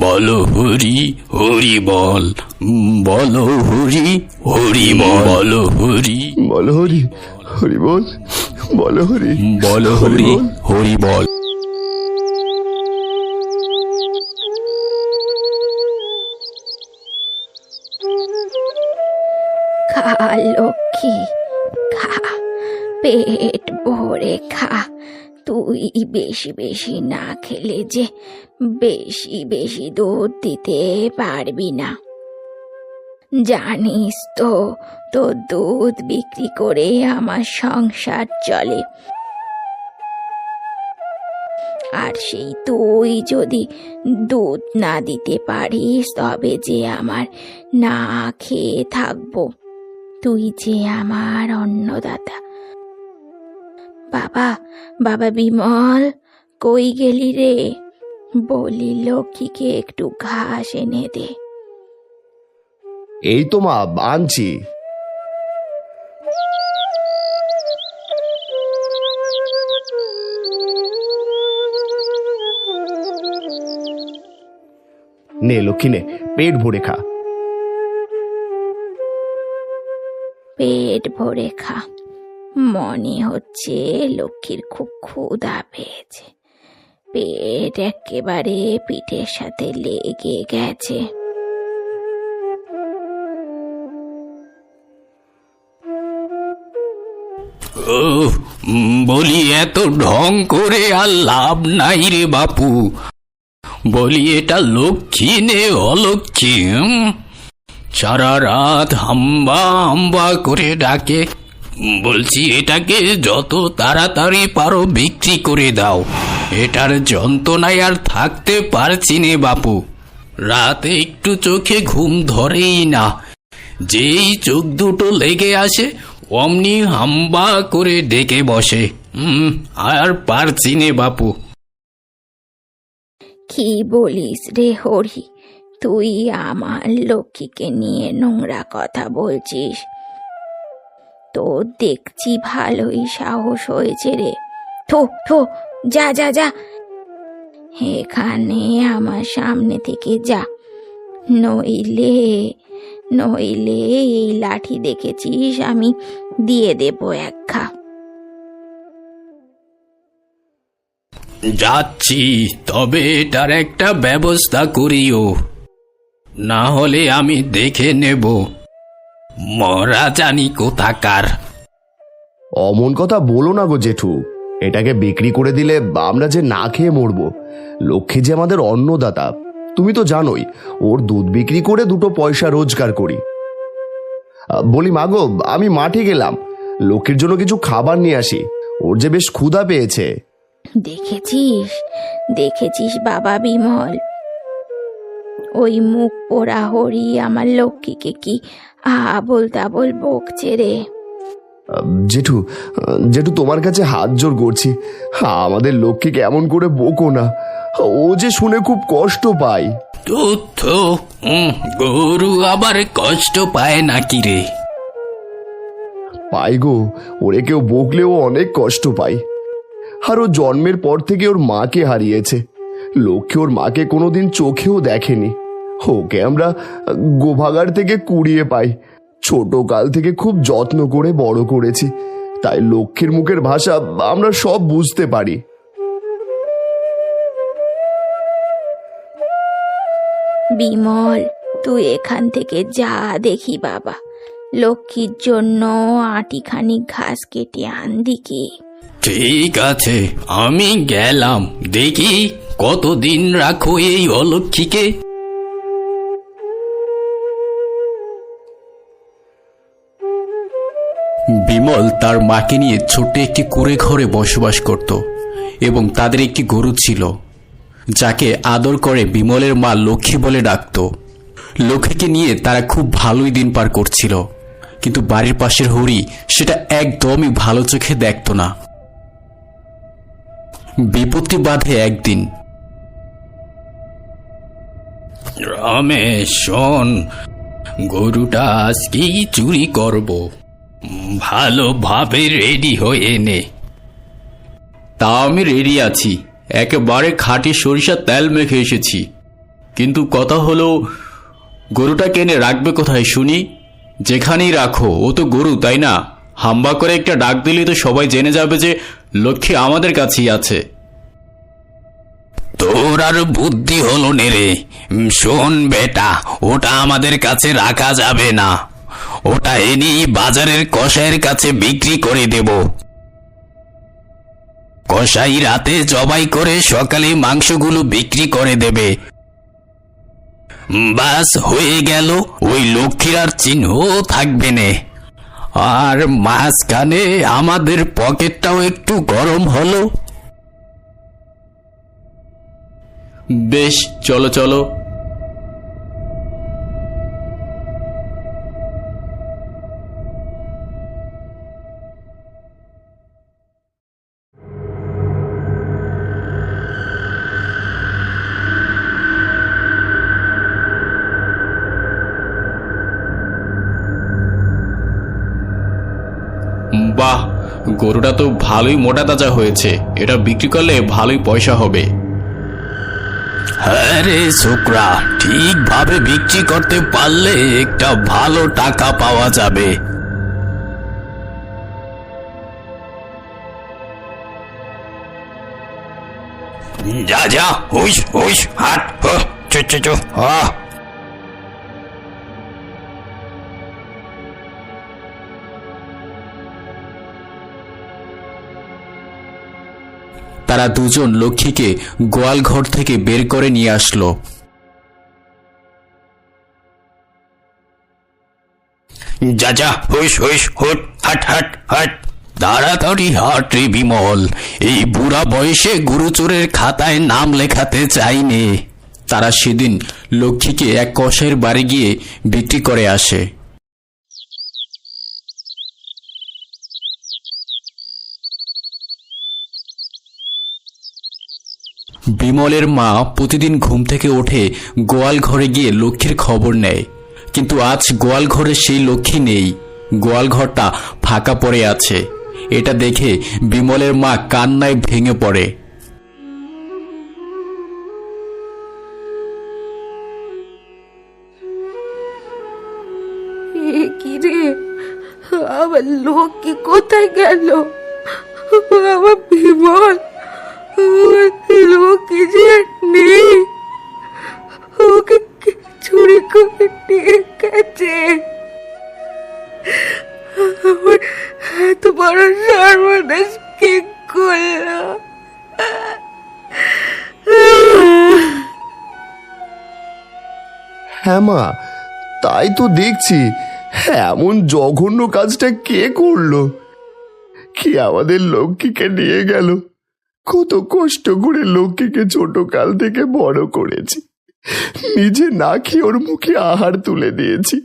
বলো হরি হরি বল। বলো হরি হরি বল। বলো হরি। বলো হরি হরি বল। বলো হরি বলো হরি বল। হরি বল। খা লক্ষ্মী খা পেট ভরে খা। তুই বেশি বেশি না খেলে যে বেশি বেশি দুধ দিতে পারবি না। জানিস তো, তোর দুধ বিক্রি করে আমার সংসার চলে। আর সেই তুই যদি দুধ না দিতে পারিস, তবে যে আমার না খেয়ে থাকব। তুই যে আমার অন্নদাতা বাবা বাবা বিমল কই গেলি রে? বলি লক্ষ্মীকে একটু ঘাস এনে দে। এই তো মা আনছি। নে লক্ষ্মী নে পেট ভরে খা। পেট ভরে খা। মনে হচ্ছে লক্ষ্মীর খুব ক্ষুধা পেয়েছে। পেট একেবারে পিঠের সাথে লেগে গেছে। বলি এত ঢং করে আর লাভ নাই রে বাপু। বলি এটা লক্ষ্মী নে অলক্ষ্মী? সারা রাত হাম্বা হাম্বা করে ডাকে। বলছি, এটাকে যত তাড়াতাড়ি পারো বিক্রি করে দাও। এটার যন্ত্রণায় আর থাকতে পারছি নে বাপু। রাতে একটু চোখে ঘুম ধরেই না। যেই চোখ দুটো লেগে আসে, অমনি হাম্বা করে ডেকে বসে। আর পারছি নে বাপু। কি বলিস রে হরি? তুই আমার লক্ষ্মীকে নিয়ে নোংরা কথা বলছিস। তোর দেখছি ভালোই সাহস হয়েছে রে। থো থো, যা যা যা। এখানে আমার সামনে থেকে যা। নইলে নইলে এই লাঠি দেখেছিস আমি দিয়ে দেবো এক খা। যাচ্ছি, তবে এটার একটা ব্যবস্থা করিও। না হলে আমি দেখে নেব। মরা জানি কোথাকার? অমন কথা বলো না গো জেঠু। এটাকে বিক্রি করে দিলে আমরা যে না খেয়ে মরবো। লক্ষ্মী যে আমাদের অন্নদাতা তুমি তো জানোই ওর দুধ বিক্রি করে দুটো পয়সা রোজগার করি। বলি মাগো আমি মাঠে গেলাম। লক্ষ্মীর জন্য কিছু খাবার নিয়ে আসি। ওর যে বেশ ক্ষুধা পেয়েছে। দেখেছিস? দেখেছিস বাবা বিমল। ওই মুখ পোড়া হরি আমার লক্ষ্মীকে কি আবল তাবল বকছে রে। জেঠু জেঠু তোমার কাছে হাত জোর করছি। হ্যাঁ, আমাদের লক্ষ্মীকে এমন করে বকো না। ও যে শুনে খুব কষ্ট পায়। গরু আবার কষ্ট পায় নাকি রে? পাই গো ওরে কেউ বকলেও অনেক কষ্ট পাই আর ও জন্মের পর থেকে ওর মাকে হারিয়েছে। লক্ষ্মী ওর মাকে কোনোদিন চোখেও দেখেনি। ওকে আমরা গোভাগার থেকে কুড়িয়ে পাই। ছোট কাল থেকে খুব যত্ন করে বড় করেছি। তাই লক্ষ্মীর মুখের ভাষা আমরা সব বুঝতে পারি। বিমল তুই এখান থেকে যা দেখি বাবা। লক্ষ্মীর জন্য আটিখানি ঘাস কেটে আনদি কি? ঠিক আছে আমি গেলাম। দেখি কতদিন রাখো এই অলক্ষীকে। বিমল তার মাকে নিয়ে ছোট্ট একটি কুড়ে ঘরে বসবাস করত এবং তাদের একটি গরু ছিল, যাকে আদর করে বিমলের মা লক্ষ্মী বলে ডাকত। লক্ষ্মীকে নিয়ে তারা খুব ভালোই দিন পার করছিল, কিন্তু বাড়ির পাশের হরি সেটা একদমই ভালো চোখে দেখত না। বিপত্তি বাঁধে একদিন। রমেশ, শোন, গরুটা আজকেই চুরি করব। ভালোভাবে রেডি হয়ে নে। তা আমি রেডি আছি। একেবারে খাঁটি সরিষার তেল মেখে এসেছি। কিন্তু কথা হলো গরুটা কেনে রাখবে কোথায় শুনি? যেখানেই রাখো ও তো গরু তাই না? হাম্বা করে একটা ডাক দিলে তো সবাই জেনে যাবে যে লক্ষ্মী আমাদের কাছেই আছে। তোর আর বুদ্ধি হলো নে রে। শোন বেটা ওটা আমাদের কাছে রাখা যাবে না। ওটা এনে বাজারের কষাইয়ের কাছে বিক্রি করে দেব। কষাই রাতে জবাই করে সকালে মাংসগুলো বিক্রি করে দেবে। বাস হয়ে গেল, ওই লক্ষ্মীর আর চিহ্ন থাকবে নে। আর মাঝখানে আমাদের পকেটটাও একটু গরম হলো। বেশ, চলো চলো। বাহ, গরুটা তো ভালোই মোটা তাজা হয়েছে। এটা বিক্রি করলে ভালোই পয়সা হবে। হ্যাঁ শুক্রা, ঠিকভাবে বিক্রি করতে পারলে একটা ভালো টাকা পাওয়া যাবে। যা যা হুস হুস হাট হো চো তারা দুজন লক্ষ্মীকে গোয়াল ঘর থেকে বের করে নিয়ে আসলো। যা যা, হুস হুস, হুট, হাট হাট হাট। তাড়াতাড়ি হাট রে বিমল, এই বুড়া বয়সে গুরুচোরের খাতায় নাম লেখাতে চাইনি। তারা সেদিন লক্ষ্মীকে এক কষের বাড়ি গিয়ে বিক্রি করে আসে। বিমলের মা প্রতিদিন ঘুম থেকে ওঠে গোয়াল ঘরে গিয়ে লক্ষ্মীর খবর নেয়। কিন্তু আজ গোয়াল ঘরে সেই লক্ষ্মী নেই। গোয়াল ঘরটা ফাঁকা পড়ে আছে। এটা দেখে বিমলের মা কান্নায় ভেঙে পড়ে। কি আমার লক্ষ্মী কোথায় গেল? আমার বিমল চুরি করে নিয়ে হ্যাঁ মা, তাই তো দেখছি। এমন জঘন্য কাজটা কে করল? কি আমাদের লক্ষ্মীকে নিয়ে গেল? কত কষ্ট করে লক্ষ্মীকে ছোট কাল থেকে বড় করেছি। নিজে না খেয়ে ওর মুখে আহার তুলে দিয়েছি।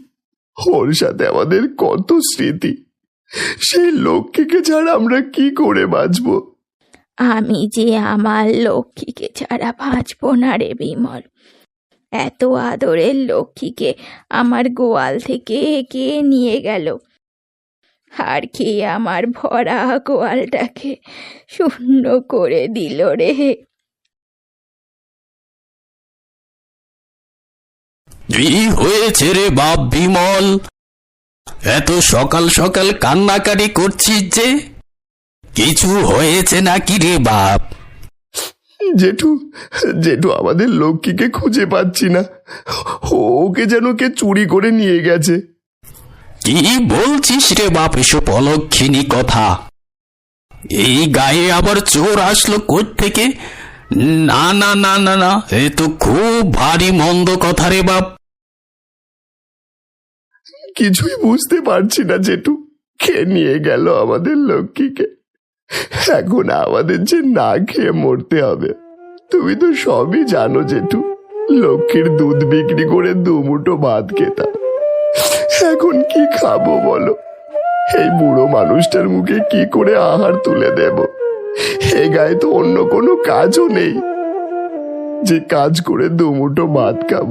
ওর সাথে আমাদের কত স্মৃতি। সেই লক্ষ্মীকে ছাড়া আমরা কি করে বাঁচবো? আমি যে আমার লক্ষ্মীকে ছাড়া বাঁচব না রে বিমল। এত আদরের লক্ষ্মীকে আমার গোয়াল থেকে কে নিয়ে গেল? আর কে আমার ভরা গোয়ালটাকে শূন্য করে দিল রে? কি হয়েছে রে বাপ বিমল? এত সকাল সকাল কান্নাকাটি করছিস যে? কিছু হয়েছে নাকি রে বাপ? জেঠু জেঠু আমাদের লক্ষ্মীকে খুঁজে পাচ্ছি না। ওকে যেন কে চুরি করে নিয়ে গেছে। কি বলছিস রে বাপ এসব অলক্ষিনী কথা? এই গায়ে আবার চোর আসলো থেকে না না না না না, এ তো খুব ভারী মন্দ কথা রে বাপ। কিছুই বুঝতে পারছি না জেঠু। কে নিয়ে গেল আমাদের লক্ষ্মীকে? এখন আমাদের যে না খেয়ে মরতে হবে। তুমি তো সবই জানো জেঠু। লক্ষ্মীর দুধ বিক্রি করে দুমুটো ভাত খেতাম। এখন কি খাব বলো? এই বুড়ো মানুষটার মুখে কি করে আহার তুলে দেব? এ গায়ে তো অন্য কোনো কাজও নেই। যে কাজ করে দুমুটো ভাত খাব,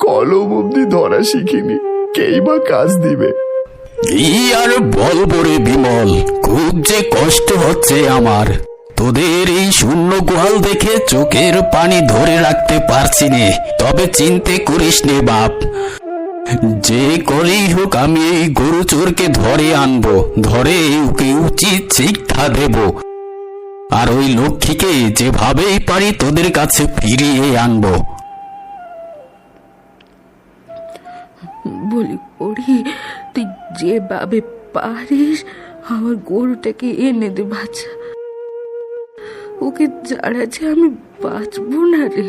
কলম অব্দি ধরা শিখিনি, কেই বা কাজ দিবে? কি আর বলব রে বিমল, খুব যে কষ্ট হচ্ছে আমার। তোদের এই শূন্য গোয়াল দেখে চোখের পানি ধরে রাখতে পারছি নে, তবে চিনতে করিস নে বাপ। যে করেই হোক আমি এই গরু চোরকে ধরে আনব, ধরে ওকে উচিত শিক্ষা দেব। আর ওই লক্ষ্মীকে যেভাবেই পারি তোদের কাছে ফিরিয়ে আনব। বলি পড়ি, তুই যেভাবে পারিস, আমার গরুটাকে এনে দে বাচ্চা ওকে ছাড়া যে আমি বাঁচবো না রে,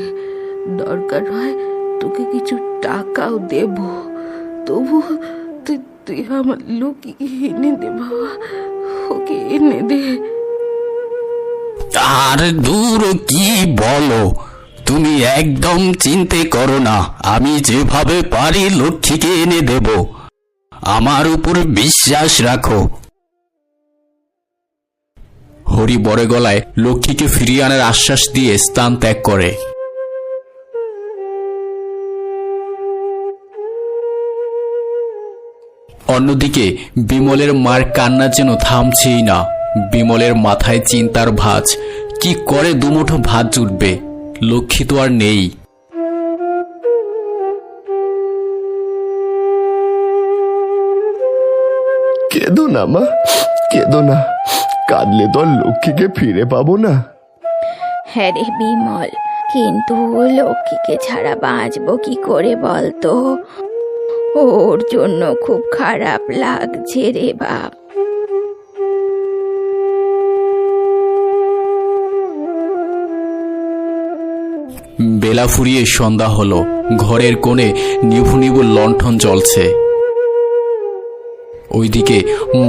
দরকার হয় তোকে কিছু টাকাও দেব। তবু তুই তুই আমার লোককে এনে দে, বাবা। ওকে এনে দে। আর দূর কি বলো? তুমি একদম চিন্তে করো না। আমি যেভাবে পারি লক্ষ্মীকে এনে দেব। আমার উপর বিশ্বাস রাখো। হরি বড় গলায় লক্ষ্মীকে ফিরিয়ে আনার আশ্বাস দিয়ে স্থান ত্যাগ করে। অন্যদিকে বিমলের মার কান্না যেন থামছেই না। বিমলের মাথায় চিন্তার ভাঁজ। কি করে দুমুঠো ভাত জুটবে? লক্ষ্মী তো আর নেই। কেঁদো না মা। কেঁদো না। কাঁদলে তো আর লক্ষ্মীকে ফিরে পাবো না। হ্যাঁ রে বিমল কিন্তু লক্ষ্মীকে ছাড়া বাঁচবো কি করে বলতো? ওর জন্য খুব খারাপ লাগছে রে বাপ। বেলা ফুরিয়ে সন্ধ্যা হলো। ঘরের কোণে নিভু নিভু লণ্ঠন জ্বলছে। ওইদিকে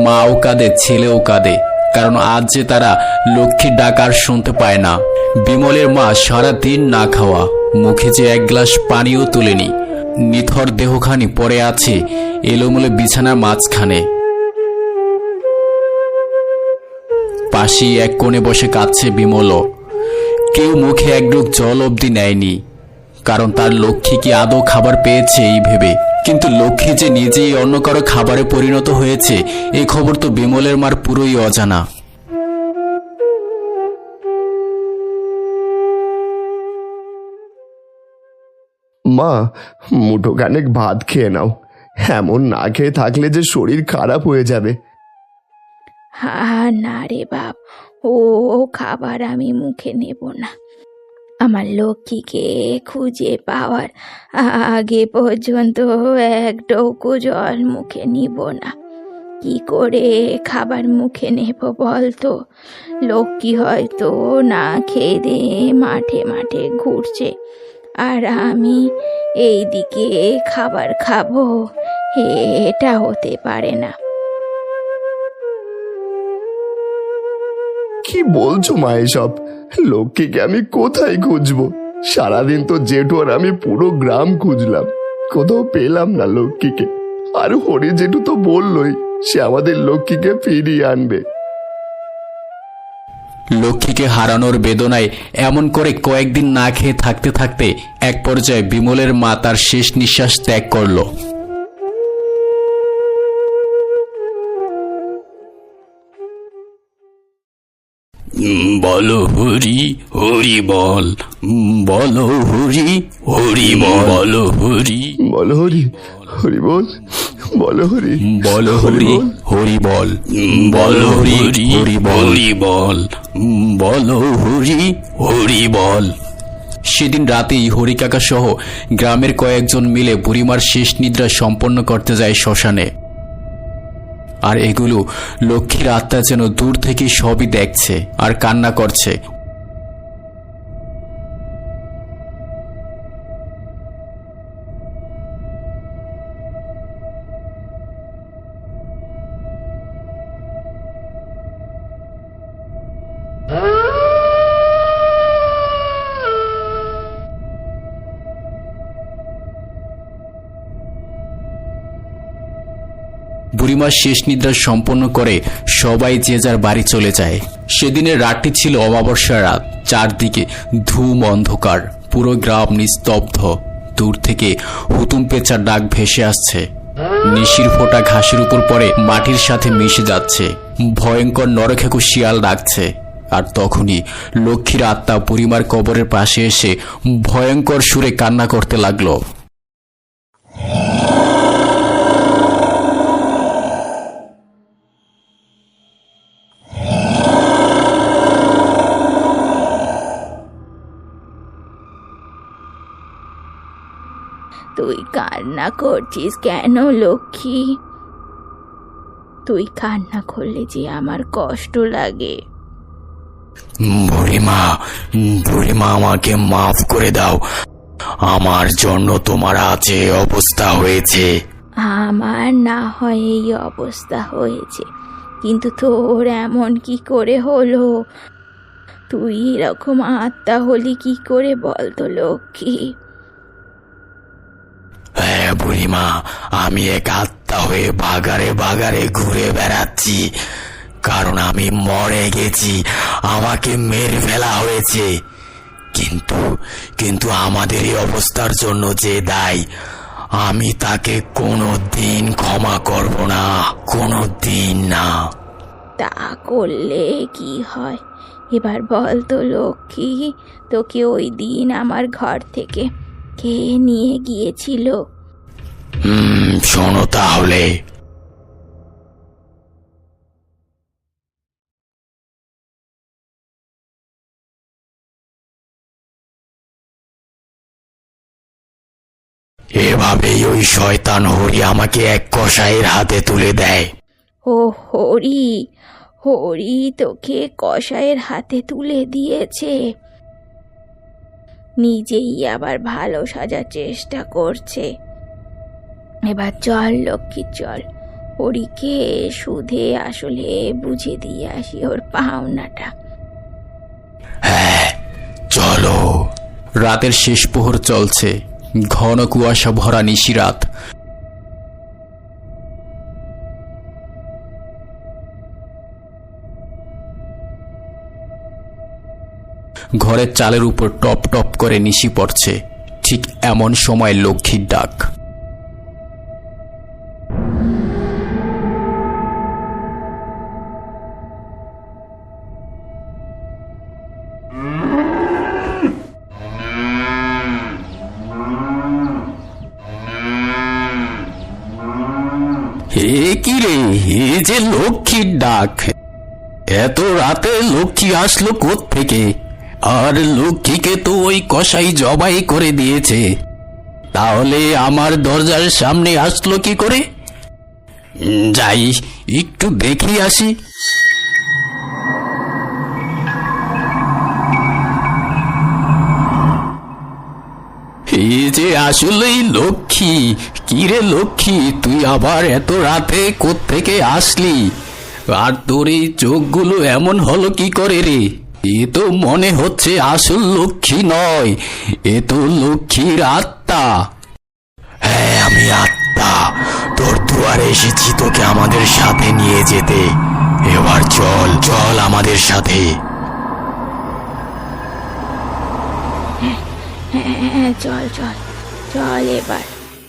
মাও কাঁদে, ছেলেও কাঁদে, কারণ আজ যে তারা লক্ষ্মীর ডাক আর শুনতে পায় না। বিমলের মা সারা দিন না খাওয়া, মুখে যে এক গ্লাস পানিও তুলেনি। নিথর দেহখানি পড়ে আছে, এলোমেলো বিছানার মাঝখানে। পাশেই এক কোণে বসে কাঁদছে বিমলও কেউ মুখে এক ডুব জল অবধি নেয়নি, কারণ তার লক্ষ্মী কি আদৌ খাবার পেয়েছে এই ভেবে। কিন্তু লক্ষ্মী যে নিজেই অন্য কারও খাবারে পরিণত হয়েছে এই খবর তো বিমলের মার পুরোই অজানা। মা মুঠো খানেক ভাত খেয়ে নাও। এমন না খেয়ে থাকলে যে শরীর খারাপ হয়ে যাবে। হা না রে বাপ, ও খাবার আমি মুখে নেব না। আমার লক্ষ্মীকে খুঁজে পাওয়ার আগে পর্যন্ত এক ডৌকো জল মুখে নিব না। কি করে খাবার মুখে নেব বলতো? লক্ষ্মী হয়তো না খেয়ে দিয়ে মাঠে মাঠে ঘুরছে। আর আমি এই দিকে খাবার খাব। এটা হতে পারে না। কি বলছো মা এসব? লক্ষ্মীকে আমি কোথায় খুঁজবো? সারাদিন তো জেঠু আর আমি পুরো গ্রাম খুঁজলাম। কোথাও পেলাম না লক্ষ্মীকে। আর হরি জেঠু তো বললই, সে আমাদের লক্ষ্মীকে ফিরিয়ে আনবে। লক্ষ্মীকে হারানোর বেদনায় এমন করে কয়েকদিন না খেয়ে থাকতে থাকতে এক পর্যায়ে বিমলের মা তার শেষ নিঃশ্বাস ত্যাগ করল। বলো হরি হরি বল। উম, বলো হরি হরি বল। বলো হরি বলো হরি হরি বল। বলো হরি। বলো হরি হরি বল। বলো হরি হরি বল। হরি বল। উম, হরি হরি বল। সেদিন রাতেই হরি কাকা সহ গ্রামের কয়েকজন মিলে বুড়িমার শেষ নিদ্রা সম্পন্ন করতে যায় শ্মশানে। আর এগুলো লক্ষ্মীর আত্মা যেন দূর থেকে সবই দেখছে আর কান্না করছে। বুড়িমা শেষ নিদ্রা সম্পন্ন করে সবাই যে যার বাড়ি চলে যায়। সেদিনের রাতটি ছিল অমাবস্যা রাত। চারদিকে ধূম অন্ধকার। পুরো গ্রাম নিস্তব্ধ। দূর থেকে হুতুম পেঁচার ডাক ভেসে আসছে। নিশির ফোঁটা ঘাসের উপর পড়ে মাটির সাথে মিশে যাচ্ছে। ভয়ঙ্কর নরখেকু শিয়াল ডাকছে। আর তখনই লক্ষ্মীর আত্মা বুড়িমার কবরের পাশে এসে ভয়ঙ্কর সুরে কান্না করতে লাগল। তুই কান্না করছিস কেন লক্ষ্মী? তুই কান্না করলে যে আমার কষ্ট লাগে। বুড়িমা বুড়িমা আমাকে মাফ করে দাও। আমার জন্য তোমার আছে অবস্থা হয়েছে। আমার না হয় এই অবস্থা হয়েছে কিন্তু তোর এমন কি করে হলো? তুই এরকম আত্মা হলি কি করে বলতো লক্ষ্মী? হ্যাঁ বুড়িমা, আমি এক আত্মা হয়ে বাগারে বাগারে ঘুরে বেড়াচ্ছি। কারণ আমি মরে গেছি, আমাকে মেরে ফেলা হয়েছে। কিন্তু কিন্তু আমাদের এই অবস্থার জন্য যে দায়, আমি তাকে কোনো দিন ক্ষমা করব না কোনো দিন না। তা করলে কি হয়? এবার বল তো, লক্ষ্মী, তোকে ওই দিন আমার ঘর থেকে কে নিয়ে গিয়েছিল? হুম শোনো তাহলে। এভাবেই ওই শয়তান হরি আমাকে এক কসাইয়ের হাতে তুলে দেয়। ও হরি হরি তোকে কসাইয়ের হাতে তুলে দিয়েছে। নিজেই আবার ভালো সাজার চেষ্টা করছে। এবার চল, লক্ষ্মী, চল। পরীকে সুধে আসলে বুঝে দিয়ে আসি ওর পাওনাটা। হ্যাঁ চলো। রাতের শেষ প্রহর চলছে। ঘন কুয়াশা ভরা নিশিরাত ঘরের চালের উপর টপ টপ করে নিশি পড়ছে। ঠিক এমন সময় লক্ষ্মীর ডাক। হে কি রে? হে যে লক্ষ্মীর ডাক। এত রাতে লক্ষ্মী আসলো থেকে আর লক্ষ্মীকে তো ওই কসাই জবাই করে দিয়েছে। তাহলে আমার দরজার সামনে আসলো কি করে? যাই, একটু দেখি আসি। এই যে আসলেই লক্ষ্মী কিরে লক্ষ্মী, তুই আবার এত রাতে কোত্থেকে আসলি? আর তোর এই চোখগুলো এমন হলো কি করে রে? এ তো মনে হচ্ছে আসল লক্ষ্মী নয় এ তো লক্ষ্মীর আত্মা। হ্যাঁ আমি আত্মা। তোর দুয়ারে এসেছি তোকে আমাদের সাথে নিয়ে যেতে। এবার চল চল আমাদের সাথে। হ্যাঁ চল চল চল এবার।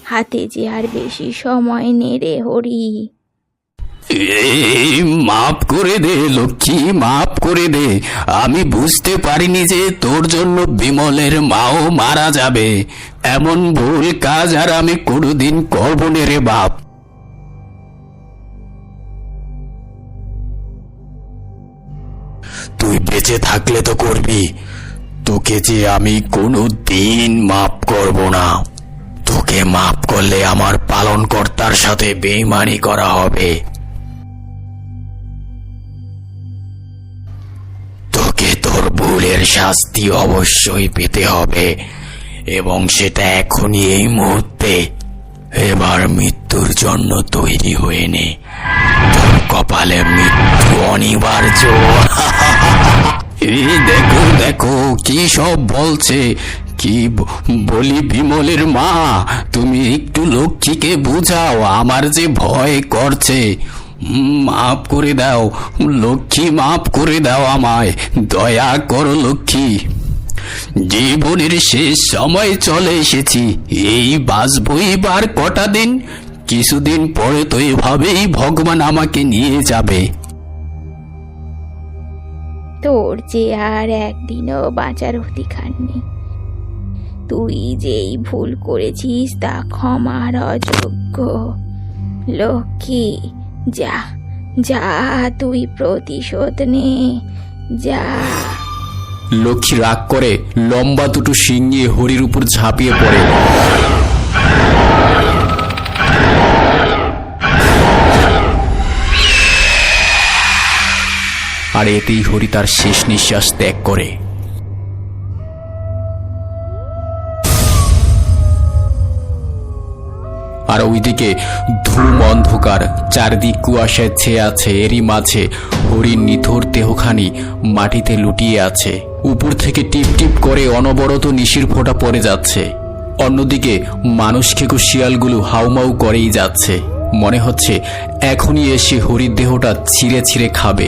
হাতে যে আর বেশি সময় নে রে হরি। মাফ করে দে, লক্ষ্মী, মাফ করে দে। আমি বুঝতে পারিনি যে তোর জন্য বিমলের মাও মারা যাবে। এমন ভুল কাজ আর আমি কোনোদিন করব না রে বাপ। তুই বেঁচে থাকলে তো করবি। তোকে যে আমি কোনো দিন মাফ করব না। তোকে মাফ করলে আমার পালনকর্তার সাথে বেইমানি করা হবে। ভুলের শাস্তি অবশ্যই পেতে হবে। এবং সেটা এখনই এই মুহূর্তে। এবার মৃত্যুর জন্য তৈরি হয়ে নে। তোর কপালে মৃত্যু অনিবার্য। দেখো দেখো, কি সব বলছে। কি বলি বিমলের মা, তুমি একটু লক্ষ্মীকে বুঝাও, আমার যে ভয় করছে। মাফ করে দাও, লক্ষ্মী মাফ করে দাও আমায়, দয়া করো লক্ষ্মী। জীবনের শেষ সময় চলে এসেছি, এই বাঁচবই বার কটা দিন? কিছুদিন পরে তো এভাবেই ভগবান আমাকে নিয়ে যাবে। তোর যে আর একদিনও বাঁচার অধিকার নেই। তুই যেই ভুল করেছিস তা ক্ষমার অযোগ্য। লক্ষ্মী যা যা তুই প্রতিশোধ নে, যা। লক্ষ্মী রাগ করে লম্বা দুটো শিং নিয়ে হরির উপর ঝাঁপিয়ে পড়ে। আর এতেই হরি তার শেষ নিঃশ্বাস ত্যাগ করে। আর ওইদিকে ধূম অন্ধকার, চারদিক কুয়াশায় ছেয়ে আছে, এরই মাঝে হরিণ নিথর দেহখানি মাটিতে লুটিয়ে আছে। উপর থেকে টিপ টিপ করে অনবরত নিশির ফোঁটা পড়ে যাচ্ছে। অন্যদিকে মানুষ খেকু শিয়ালগুলো হাউমাউ করেই যাচ্ছে। মনে হচ্ছে এখনই এসে হরির দেহটা ছিঁড়ে ছিঁড়ে খাবে।